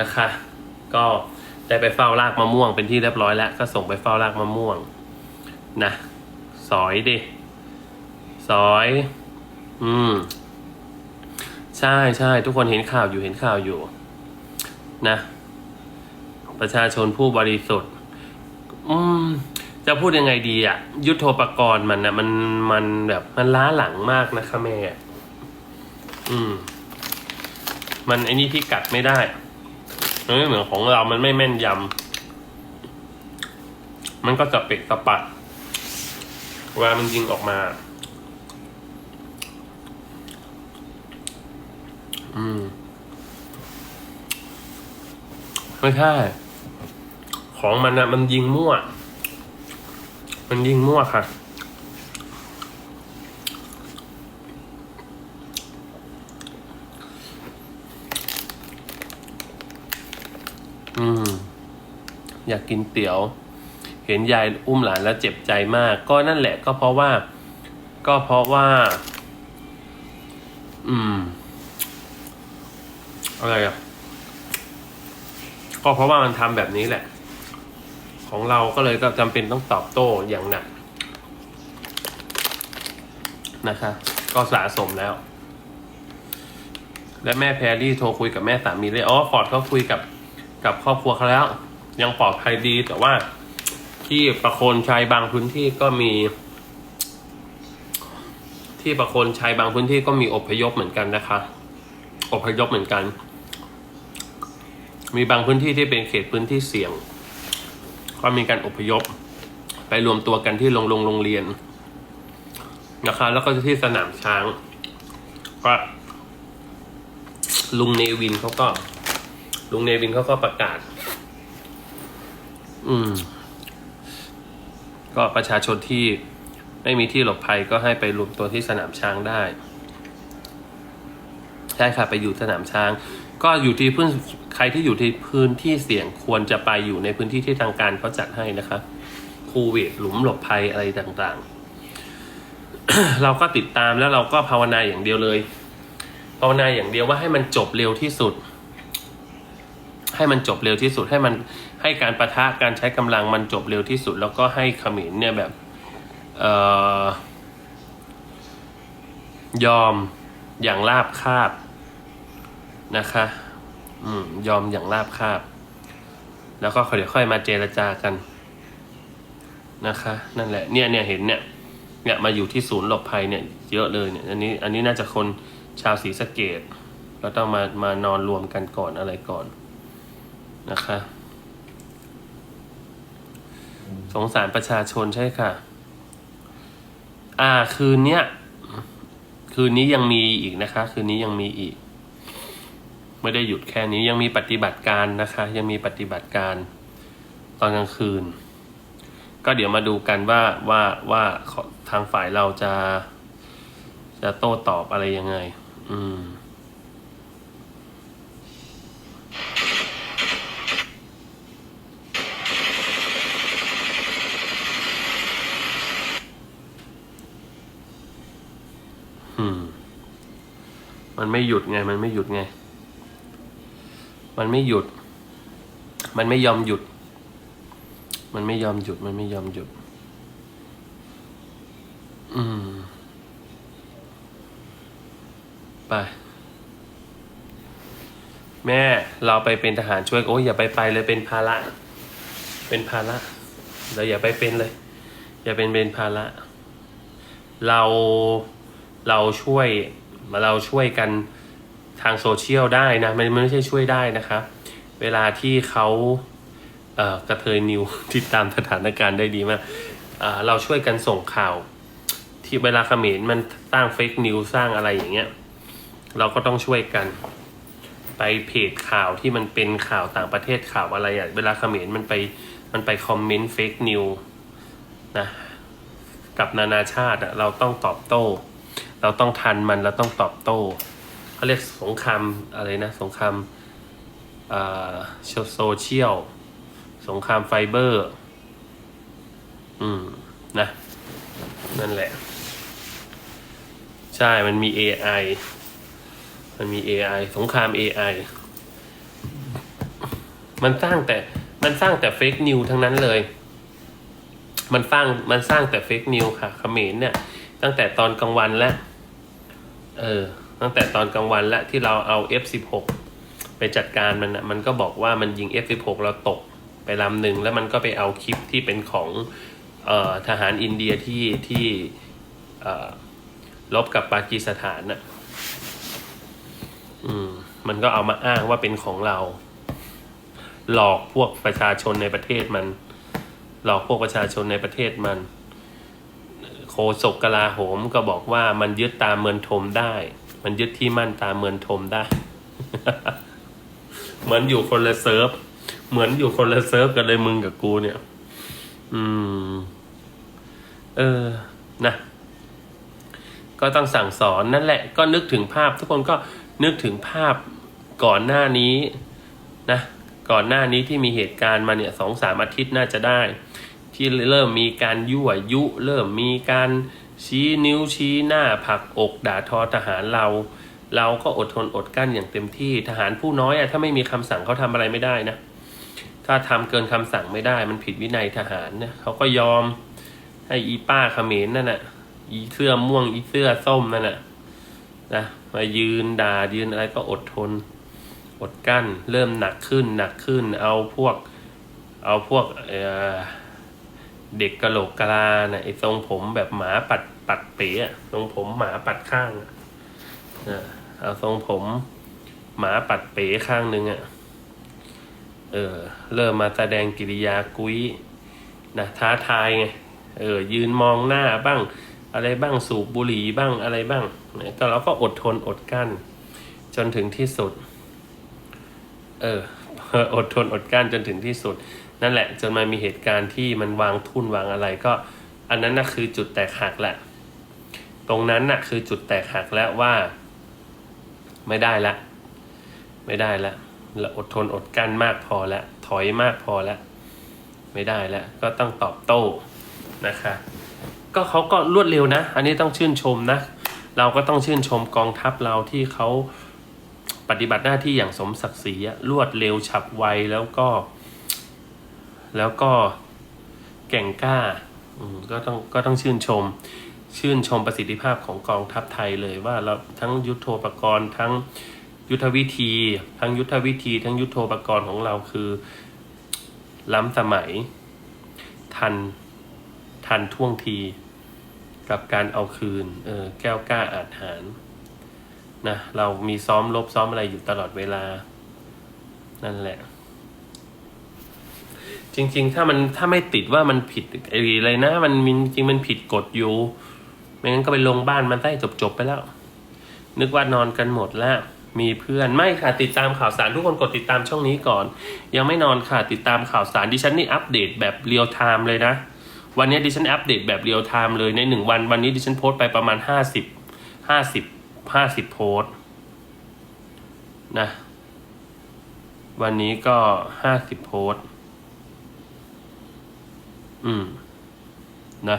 นะคะ ก็ได้ไปเฝ้ารากมะม่วงเป็นที่เรียบร้อยแล้ว ก็ส่งไปเฝ้ารากมะม่วงนะสอยดิสอย อืม ใช่ใช่ทุกคนเห็นข่าวอยู่เห็นข่าวอยู่ นะ ประชาชนผู้บริสุทธิ์ อืม จะพูดยังไงดีอะยุทโธปกรณ์มันนะมันมันแบบมันล้าหลังมากนะคะแม่ อืม มันไอ้นี่ที่กัดไม่ได้ มันไม่เหมือนของเรามันไม่แม่นยำ มันก็จะเปกสะปัดเวลามันยิงออกมา อืม ไม่ใช่ ของมันนะมันยิงมั่ว มันยิงมั่วค่ะ อืม อยากกินเตี๋ยว เห็นยายอุ้มหลานแล้วเจ็บใจมาก ก็นั่นแหละ ก็เพราะว่า ก็เพราะว่า อืม อะไรอะ ก็เพราะว่ามันทำแบบนี้แหละ ของเราก็เลยก็จำเป็นต้องตอบโต้อย่างหนักนะคะก็สะสมแล้ว และแม่แพรรี่โทรคุยกับแม่สามีเลยอ๋อฟอร์ดเขาคุยกับ กับครอบครัวเขาแล้ว ยังปลอดภัยดีแต่ว่าที่ประโคนชัยบางพื้นที่ก็มี ที่ประโคนชัยบางพื้นที่ก็มีอพยพเหมือนกันนะคะอพยพเหมือนกัน มีบางพื้นที่ที่เป็นเขตพื้นที่เสี่ยง ก็มีการอพยพ ไปรวมตัวกันที่โรงโรงโรงเรียนนะคะ แล้วก็ที่สนามช้าง ก็ลุงเนวินเขาก็ ลุงเนวินเขาก็ประกาศ อืม ก็ประชาชนที่ไม่มีที่หลบภัยก็ให้ไปรวมตัวที่สนามช้างได้ ใช่ค่ะไปอยู่สนามช้าง ก็อยู่ที่พื้นใครที่อยู่ที่พื้นที่เสี่ยงควรจะไปอยู่ในพื้นที่ที่ทางการเขาจัดให้นะคะคูเวตหลุมหลบภัยอะไรต่าง ๆ เราก็ติดตามแล้วเราก็ภาวนาอย่างเดียวเลย ภาวนาอย่างเดียวว่าให้มันจบเร็วที่สุด ให้มันจบเร็วที่สุดให้มันให้การประทะการใช้กำลังมันจบเร็วที่สุด แล้วก็ให้ขมรเนี่ยแบบเออยอมอย่างราบคาบนะคะอืมยอมอย่างราบคาบ แล้วก็เดี๋ยวค่อยมาเจรจากันนะคะ นั่นแหละเนี่ยเนี่ยเห็นเนี่ยเนี่ยมาอยู่ที่ศูนย์หลบภัยเนี่ยเยอะเลยเนี่ยอันนี้อันนี้น่าจะคนชาวศรีสะเกดก็ต้องมามานอนรวมกันก่อนอะไรก่อน นะคะ สงสารประชาชนใช่ค่ะ อ่า คืนเนี้ย คืนนี้ยังมีอีกนะคะ คืนนี้ยังมีอีก ไม่ได้หยุดแค่นี้ยังมีปฏิบัติการนะคะ ยังมีปฏิบัติการตอนกลางคืน ก็เดี๋ยวมาดูกันว่าว่าว่าทางฝ่ายเราจะ จะโต้ตอบอะไรยังไง อืม อืม มันไม่หยุดไง มันไม่หยุดไง มันไม่หยุด มันไม่ยอมหยุด มันไม่ยอมหยุด มันไม่ยอมหยุด อืม ไป แม่ เราไปเป็นทหารช่วย โอ้ยอย่าไปไปเลยเป็นภาระ เป็นภาระ เราอย่าไปเป็นเลย อย่าเป็นเป็นภาระ เรา เราช่วยเราช่วยกันทางโซเชียลได้นะมันไม่ใช่ช่วยได้นะครับ เวลาที่เขาเกระเทยนิวติดตามสถานการณ์ได้ดีมากอ่าเราช่วยกันส่งข่าว ที่เวลาเขมรมันสร้างเฟกนิวสร้างอะไรอย่างเงี้ยเราก็ต้องช่วยกัน ไปเพจข่าวที่มันเป็นข่าวต่างประเทศข่าวอะไรอะเวลาเขมรมันไปมันไปคอมเมนต์เฟกนิวนะกับนานาชาติอะเราต้องตอบโต้ เราต้องทันมันเราต้องตอบโต้เขาเรียกสงครามอะไรนะ สงครามอ่าโซเชียล สงครามไฟเบอร์ อืม นะ นั่นแหละ ใช่มันมี AI มันมี AI สงคราม AI มันสร้างแต่ มันสร้างแต่เฟกนิวทั้งนั้นเลย มันสร้าง มันสร้างแต่เฟกนิวค่ะเขมรเนี่ย ตั้งแต่ตอนกลางวันแล้ว เออ ตั้งแต่ตอนกลางวันแล้วที่เราเอา F16 ไปจัดการมันนะมันก็บอกว่ามันยิง F16 เราตกไปลำหนึ่งแล้วมันก็ไปเอาคลิปที่เป็นของเอ่อทหารอินเดียที่ที่เออลบกับปากีสถานน่ะ อืม มันก็เอามาอ้างว่าเป็นของเรา หลอกพวกประชาชนในประเทศมัน หลอกพวกประชาชนในประเทศมัน ศกกลาโหมก็บอกว่ามันยึดตามเมืองทมได้ มันยึดที่มั่นตามเมืองทมได้ เหมือนอยู่คนละเซิร์ฟ เหมือนอยู่คนละเซิร์ฟกันเลยมึงกับกูเนี่ย อืม เออ นะ ก็ต้องสั่งสอนนั่นแหละ ก็นึกถึงภาพ ทุกคนก็นึกถึงภาพก่อนหน้านี้นะ ก่อนหน้านี้ที่มีเหตุการณ์มาเนี่ยสองสามอาทิตย์น่าจะได้ ที่เริ่มมีการยั่วยุ เริ่มมีการชี้นิ้วชี้หน้าผลักอกด่าทอทหารเรา เราก็อดทนอดกั้นอย่างเต็มที่ทหารผู้น้อยอะถ้าไม่มีคำสั่งเขาทำอะไรไม่ได้นะ ถ้าทำเกินคำสั่งไม่ได้ มันผิดวินัยทหารเนี่ยเขาก็ยอมให้อีป้าเขมรนั่นน่ะอีเสื้อม่วงอีเสื้อส้มนั่นน่ะนะมายืนด่ายืนอะไรก็อดทน อดกั้น เริ่มหนักขึ้นหนักขึ้น เอาพวก เอาพวกเอ่อ เด็กกะโหลกกะลาน่ะไอ้ทรงผมแบบหมาปัดปัดเป๋อะทรงผมหมาปัดข้างอะนะเอาทรงผมหมาปัดเป๋ข้างหนึ่งอะเออ เริ่มมาแสดงกิริยากุ้ยนะท้าทายไงเออ ยืนมองหน้าบ้าง อะไรบ้างสูบบุหรี่บ้างอะไรบ้างเนี่ยก็เราก็อดทนอดกั้น จนถึงที่สุด เอออดทนอดกั้นจนถึงที่สุด นั่นแหละ จนมามีเหตุการณ์ที่มันวางทุนวางอะไรก็ อันนั้นน่ะคือจุดแตกหักแหละ ตรงนั้นน่ะคือจุดแตกหักแล้วว่า ไม่ได้ละ ไม่ได้ละเราอดทนอดกั้นมากพอแล้วถอยมากพอแล้วไม่ได้แล้วก็ต้องตอบโต้นะคะ ก็เขาก็รวดเร็วนะ อันนี้ต้องชื่นชมนะ เราก็ต้องชื่นชมกองทัพเราที่เขาปฏิบัติหน้าที่อย่างสมศักดิ์ศรีรวดเร็วฉับไวแล้วก็ แล้วก็แก่งกล้าก็ต้องก็ต้องชื่นชม ชื่นชมประสิทธิภาพของกองทัพไทยเลยว่าเราทั้งยุทโธปกรณ์ทั้งยุทธวิธี ทั้งยุทธวิธี ทั้งยุทโธปกรณ์ของเราคือ ล้ำสมัย ทันทันท่วงที กับการเอาคืนเออแก้วกล้าอาจหารนะเรามีซ้อมรบซ้อมอะไรอยู่ตลอดเวลา นั่นแหละ จริง ๆ ถ้ามันถ้าไม่ติดว่ามันผิดอะไรนะ มันมีจริงมันผิดกฎอยู่ ไม่งั้นก็ไปลงบ้านมันได้จบๆไปแล้ว นึกว่านอนกันหมดแล้ว มีเพื่อนไม่ค่ะติดตามข่าวสารทุกคนกดติดตามช่องนี้ก่อน ยังไม่นอนค่ะติดตามข่าวสารดิฉันนี่อัปเดตแบบเรียลไทม์เลยนะ วันนี้ดิฉันอัปเดตแบบเรียลไทม์เลยในหนึ่งวันวันนี้ดิฉันโพสต์ไปประมาณห้าสิบห้าสิบห้าสิบโพสต์นะวันนี้ก็ห้าสิบโพสต์ อืม นะ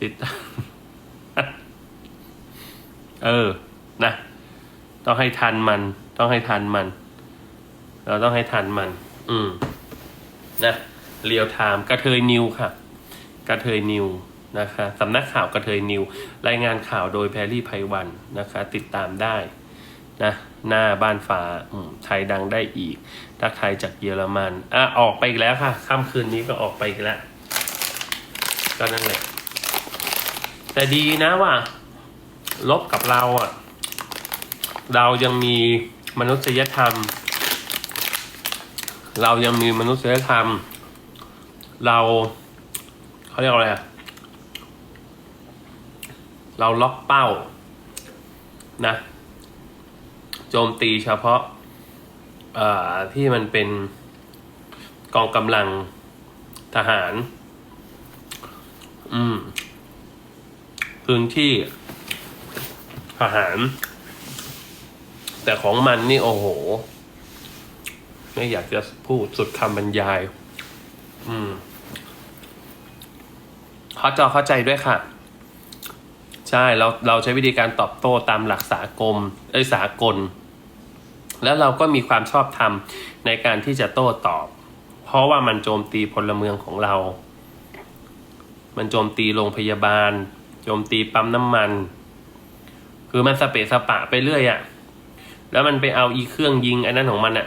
ติด เออ นะ ต้องให้ทันมัน ต้องให้ทันมัน เราต้องให้ทันมัน อืม นะเรียวไทม์กระเทยนิวค่ะ กระเทยนิวนะคะสำนักข่าวกระเทยนิว รายงานข่าวโดยแพรรี่ไพวันนะคะ ติดตามได้ นะหน้าบ้านฟ้าไทยดังได้อีกทักไทายจากเยอรมันอะออกไปอีกแล้วค่ะค่ำคืนนี้ก็ออกไปอีกแล้วก็นั่นแหละแต่ดีนะว่า ลบกับเราอะ เรายังมีมนุษยธรรม เรายังมีมนุษยธรรม เราเขาเรียกอะไรอะเราล็อกเป้านะ โจมตีเฉพาะที่มันเป็นกองกำลังทหาร อืม พื้นที่ทหาร แต่ของมันนี่โอ้โห ไม่อยากจะพูดสุดคำบรรยาย อืมเข้าจอเข้าใจด้วยค่ะ ใช่ เราเราใช้วิธีการตอบโต้ตามหลักสากลเอ้ยสากล แล้วเราก็มีความชอบธรรมในการที่จะโต้ตอบ เพราะว่ามันโจมตีพลเมืองของเรา มันโจมตีโรงพยาบาล โจมตีปั๊มน้ำมัน คือมันสเปะสปะไปเรื่อยอะแล้วมันไปเอาอีเครื่องยิงอ้นั่นของมันอะ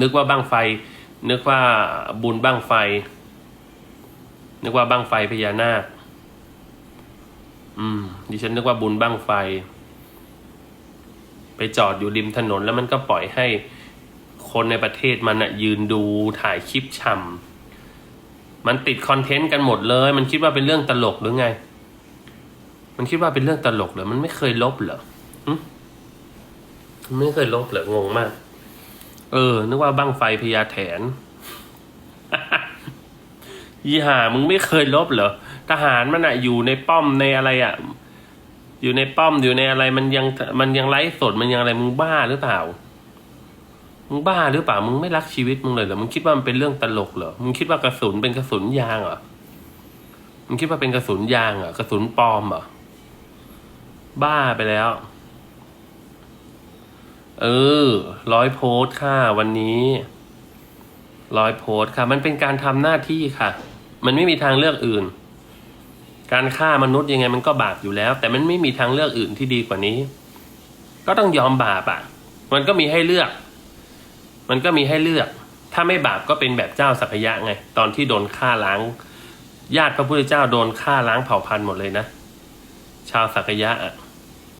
นึกว่าบ้างไฟ นึกว่าบุญบ้างไฟ นึกว่าบ้างไฟพญานาค อืม ดิฉันนึกว่าบุญบ้างไฟ ไปจอดอยู่ริมถนน แล้วมันก็ปล่อยให้คนในประเทศมันอะยืนดูถ่ายคลิปช่ำมันติดคอนเทนต์กันหมดเลย มันคิดว่าเป็นเรื่องตลกหรือไง มันคิดว่าเป็นเรื่องตลกเหรอมันไม่เคยลบเหรอมันไม่เคยลบเหรองงมาก เออ นึกว่าบ้างไฟพญาแถนยี่หามึงไม่เคยลบเหรอทหารมันอะอยู่ในป้อมในอะไรอะ อยู่ในป้อมอยู่ในอะไรมันยังมันยังไลฟ์สดมันยังอะไรมึงบ้าหรือเปล่า มึงบ้าหรือเปล่ามึงไม่รักชีวิตมึงเลยเหรอมึงคิดว่ามันเป็นเรื่องตลกเหรอมึงคิดว่ากระสุนเป็นกระสุนยางเหรอมึงคิดว่าเป็นกระสุนยางเหรอกระสุนปลอมเหรอบ้าไปแล้ว เออร้อยโพสต์ค่ะวันนี้ร้อยโพสต์ค่ะ มันเป็นการทำหน้าที่ค่ะ มันไม่มีทางเลือกอื่น การฆ่ามนุษย์ยังไงมันก็บาปอยู่แล้ว แต่มันไม่มีทางเลือกอื่นที่ดีกว่านี้ ก็ต้องยอมบาปอะ มันก็มีให้เลือก มันก็มีให้เลือก ถ้าไม่บาปก็เป็นแบบเจ้าสัพยะไง ตอนที่โดนฆ่าล้าง ญาติพระพุทธเจ้าโดนฆ่าล้างเผ่าพันธุ์หมดเลยนะ ชาวสักยะอะ